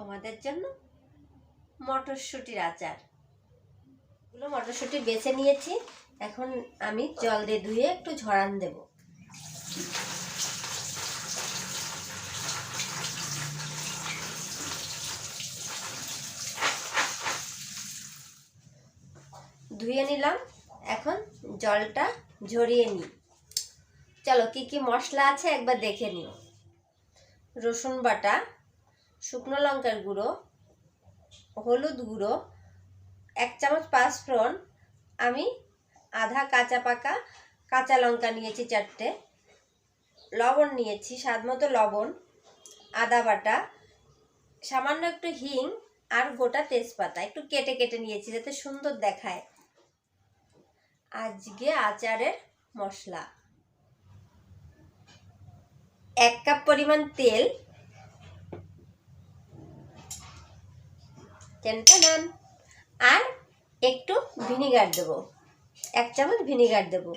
তোমাদের জন্য মটরশুঁটির আচার। এগুলো মটরশুঁটি বেছে নিয়েছি। এখন আমি জল দিয়ে ধুয়ে একটু ঝরান দেব। ধুয়ে নিলাম। এখন জলটা ঝরিয়ে নিই। চলো কি কি মশলা আছে একবার দেখে নিও। রসুন বাটা শুকনো লঙ্কার গুঁড়ো, হলুদ গুঁড়ো, এক চামচ পাঁচফোড়ন, আমি আধা কাঁচা পাকা কাঁচা লঙ্কা নিয়েছি চারটে, লবণ নিয়েছি, স্বাদ মতো লবণ, আদা বাটা, সামান্য একটু হিং আর গোটা তেজপাতা, একটু কেটে কেটে নিয়েছি যাতে সুন্দর দেখায়। আজকে আচারের মশলা। এক কাপ পরিমাণ তেল টেনটেনান আর একটু ভিনিগার দেবো। এক চামচ ভিনিগার দেবো।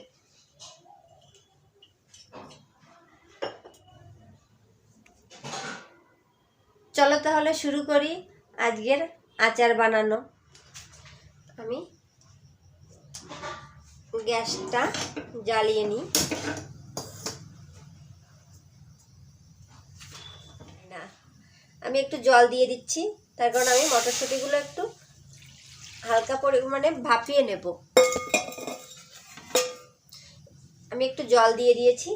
চলো তাহলে শুরু করি আজকের আচার বানানো। আমি গ্যাসটা জ্বালিয়ে নিই। না, আমি একটু জল দিয়ে দিচ্ছি। তার কারণ আমি মটরশুঁটিগুলো একটু হালকা পরিমাণে ভাপিয়ে নেব। আমি একটু জল দিয়ে দিয়েছি,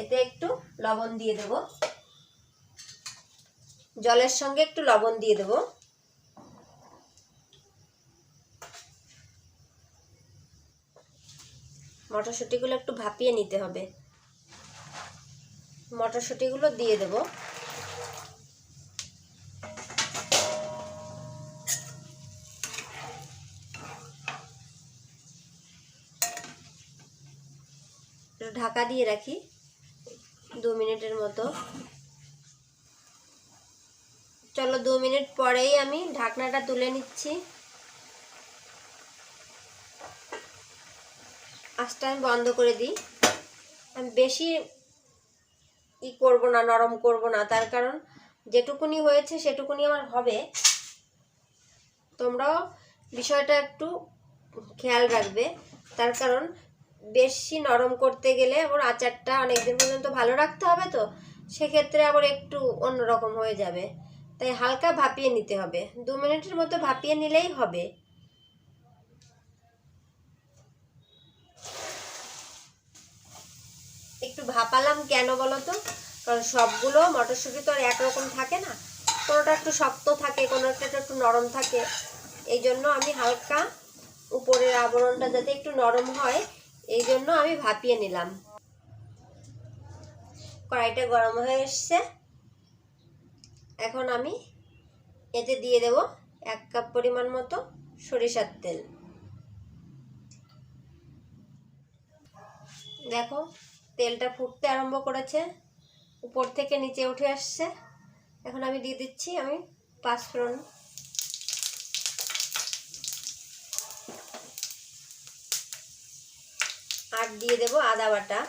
এতে একটু লবণ দিয়ে দেব। জলের সঙ্গে একটু লবণ দিয়ে দেব। মটরশুঁটিগুলো একটু ভাপিয়ে নিতে হবে। মটরশুঁটিগুলো দিয়ে দেবো। ঢাকা দিয়ে রাখি দু মিনিটের মতো। চলো দু মিনিট পরেই আমি ঢাকনাটা তুলে নিচ্ছি। আঁচটা আমি বন্ধ করে দিই। আমি বেশি ই করব না, নরম করব না, তার কারণ যেটুকুনি হয়েছে সেটুকুনি আমার হবে। তোমরাও বিষয়টা একটু খেয়াল রাখবে, তার কারণ বেশি নরম করতে গেলে ওর আচারটা অনেক দিন পর্যন্ত ভালো রাখতে হবে তো, সেক্ষেত্রে আবার একটু অন্যরকম হয়ে যাবে। তাই হালকা ভাপিয়ে নিতে হবে। দু মিনিটের মতো ভাপিয়ে নিলেই হবে। একটু ভাপালাম কেন বলো তো? কারণ সবগুলো মটরশুঁটি তো আর একরকম থাকে না। কোনোটা একটু শক্ত থাকে কোনোটা একটু নরম থাকে। এই জন্য আমি হালকা উপরের আবরণটা যাতে একটু নরম হয় এই জন্য আমি ভাপিয়ে নিলাম। কড়াইটা গরম হয়ে এসছে। এখন আমি এতে দিয়ে দেব এক কাপ পরিমাণ মতো সরিষার তেল। দেখো, তেলটা ফুটতে আরম্ভ করেছে। উপর থেকে নিচে উঠে আসছে। এখন আমি দিয়ে দিচ্ছি আমি পাঁচফোড়ন আর দিয়ে দেব আদা বাটা।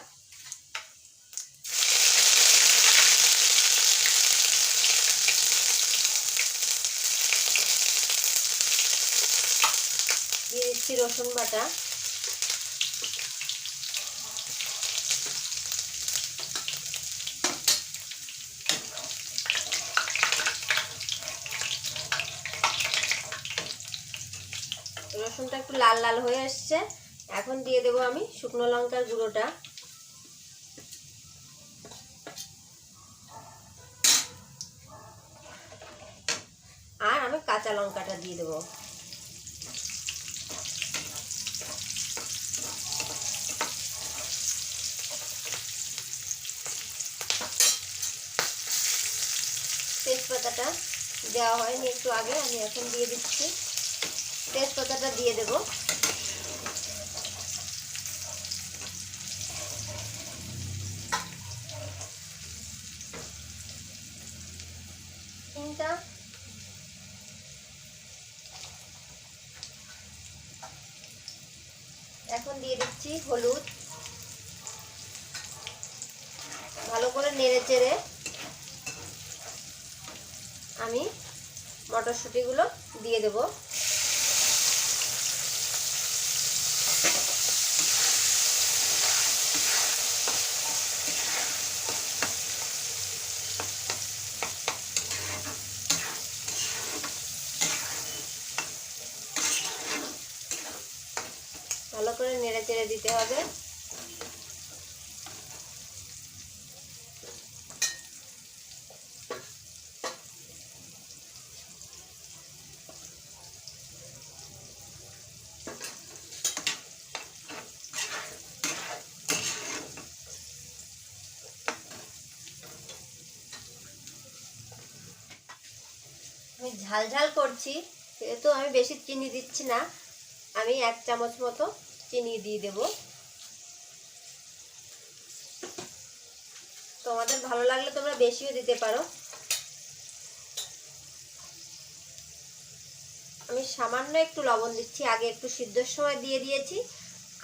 দিয়ে দিচ্ছি রসুন বাটা। রসুনটা একটু লাল লাল হয়ে এসছে। এখন দিয়ে দেবো আমি শুকনো লঙ্কার গুঁড়োটা। আর আমি কাঁচা লঙ্কাটা দিয়ে দেবো। তেজপাতাটা দেওয়া হয়নি একটু আগে, আমি এখন দিয়ে দিচ্ছি। তেজপাতাটা দিয়ে দেবো তিনটা এখন দিয়ে দিচ্ছি হলুদ। ভালো করে নেড়ে চেড়ে আমি মটরশুঁটিগুলো দিয়ে দেবো। করে নেড়ে চেড়ে দিতে হবে। আমি ঝাল ঝাল করছি সেহেতু আমি বেশি চিনি দিচ্ছি না, আমি এক চামচ মতো চিনি দিয়ে দেব। তোমাদের ভালো লাগলে তোমরা বেশিও দিতে পারো। আমি সামান্য একটু লবণ দিচ্ছি, আগে একটু সিদ্ধর সময় দিয়ে দিয়েছি,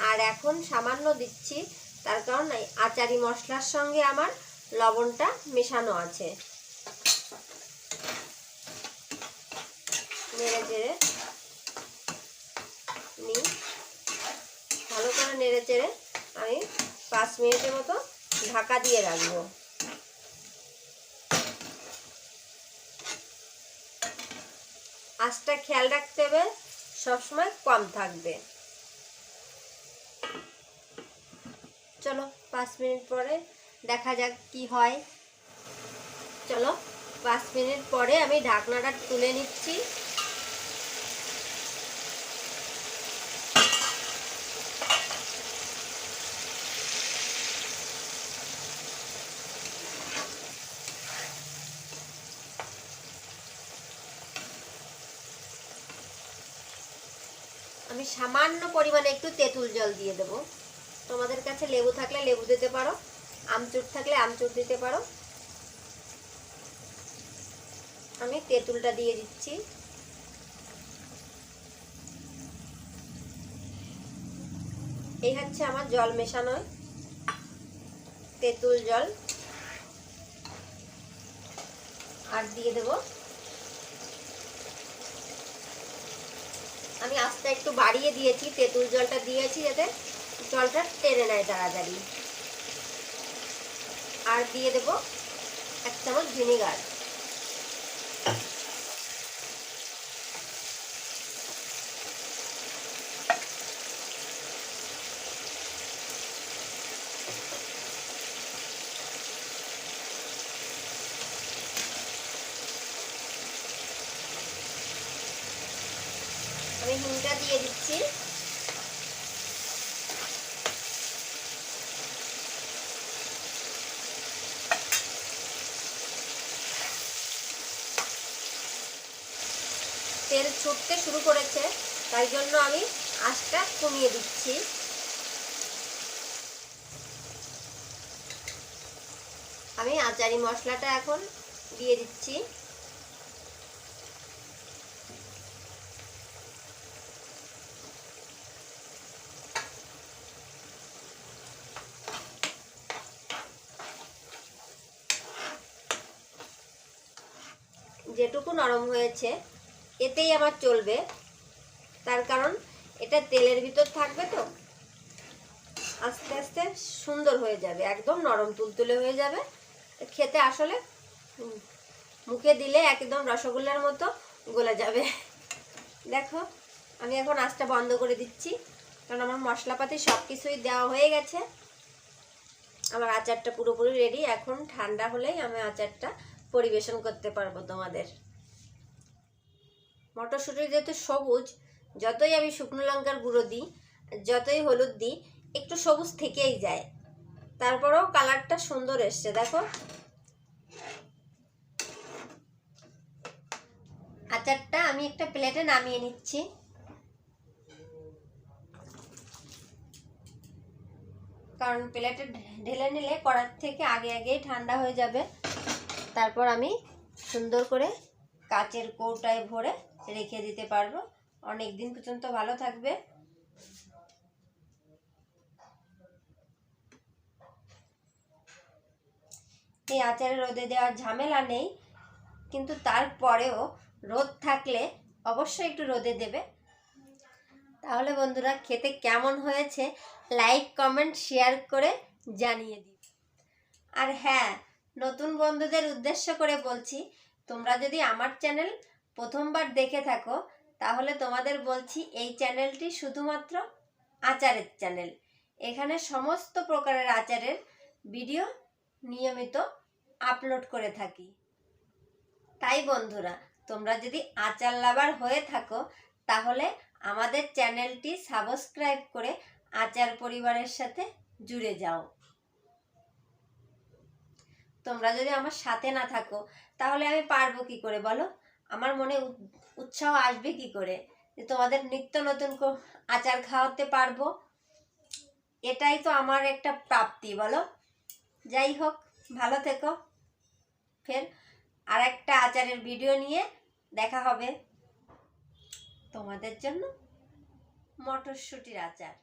আর এখন সামান্য দিচ্ছি, তার কারণ আচারি মশলার সঙ্গে আমার লবণটা মেশানো আছে। নেড়ে চেড়ে নিই ভালো করে নেড়ে চেড়ে আমি পাঁচ মিনিটের মতো ঢাকা দিয়ে রাখব। আঁচটা খেয়াল রাখতে হবে, সবসময় কম থাকবে। চলো, পাঁচ মিনিট পরে দেখা যাক কি হয়। চলো, পাঁচ মিনিট পরে আমি ঢাকনাটা তুলে নিচ্ছি। আমি সামান্য পরিমাণে একটু তেঁতুল জল দিয়ে দেবো। তোমাদের কাছে লেবু থাকলে লেবু দিতে পারো, আমচুর থাকলে আমচুর দিতে পারো। আমি তেঁতুলটা দিয়ে দিচ্ছি। এই হচ্ছে আমার জল মেশানো তেঁতুল জল। আর দিয়ে দেব আমি আস্তে একটু বাড়িয়ে দিয়েছি, তেঁতুল জলটা দিয়েছি যাতে জলটা টেনে নেয় তাড়াতাড়ি। আর দিয়ে দেব এক চামচ ভিনিগার। আমি হিংটা দিয়ে দিচ্ছি। তেল ছুটতে শুরু করেছে, তাই জন্য আমি আঁচটা কমিয়ে দিচ্ছি। আমি আচারি মশলাটা এখন দিয়ে দিচ্ছি। যেটুকু নরম হয়েছে, এতেই আমার চলবে। তার কারণ, এটা তেলের ভিতর থাকবে তো। আস্তে আস্তে সুন্দর হয়ে যাবে, একদম নরম তুলতুলে হয়ে যাবে। খেতে আসলে মুখে দিলে একদম রসগোল্লার মতো গলে যাবে। দেখো, আমি এখন আঁচটা বন্ধ করে দিচ্ছি, কারণ আমার মশলাপাতি সব কিছুই দেওয়া হয়ে গেছে। আমার আচারটা পুরোপুরি রেডি এখন ঠান্ডা হলেই আমি আচারটা পরিবেশন করতে পারব তোমাদের। মটরশুঁটি যেহেতু সবুজ, যতই আমি শুকনো লঙ্কার গুঁড়ো দিই, যতই হলুদ দিই, একটু সবুজ থেকেই যায়। তারপরেও কালারটা সুন্দর এসছে, দেখো। আচারটা আমি একটা প্লেটে নামিয়ে নিচ্ছি। কারণ প্লেটে ঢেলে নিলে কড়ার থেকে আগে আগেই ঠান্ডা হয়ে যাবে। তারপর আমি সুন্দর করে কাচের কৌটায় ভরে রেখে দিতে পারব। অনেক দিন পর্যন্ত ভালো থাকবে। এই আচারে রোদে দেওয়ার ঝামেলা নেই, কিন্তু তারপরেও রোদ থাকলে অবশ্যই একটু রোদে দেবে। তাহলে বন্ধুরা, খেতে কেমন হয়েছে? লাইক, কমেন্ট, শেয়ার করে জানিয়ে দিই আর হ্যাঁ নতুন বন্ধুদের উদ্দেশ্য করে বলছি, তোমরা যদি আমার চ্যানেল প্রথমবার দেখে থাকো, তাহলে তোমাদের বলছি এই চ্যানেলটি শুধুমাত্র আচারের চ্যানেল। এখানে সমস্ত প্রকারের আচারের ভিডিও নিয়মিত আপলোড করে থাকি। তাই বন্ধুরা, তোমরা যদি আচার লাভার হয়ে থাকো, তাহলে আমাদের চ্যানেলটি সাবস্ক্রাইব করে আচার পরিবারের সাথে জুড়ে যাও। তোমরা যদি আমার সাথে না থাকো, তাহলে আমি পারব কি করে বলো? আমার মনে উৎসাহ আসবে কি করে? যে তোমাদের নিত্য নতুন আচার খাওয়াতে পারব। এটাই তো আমার একটা প্রাপ্তি, বলো? যাই হোক, ভালো থেকো। ফের আর একটা আচারের ভিডিও নিয়ে দেখা হবে। তোমাদের জন্য মটরশুঁটির আচার।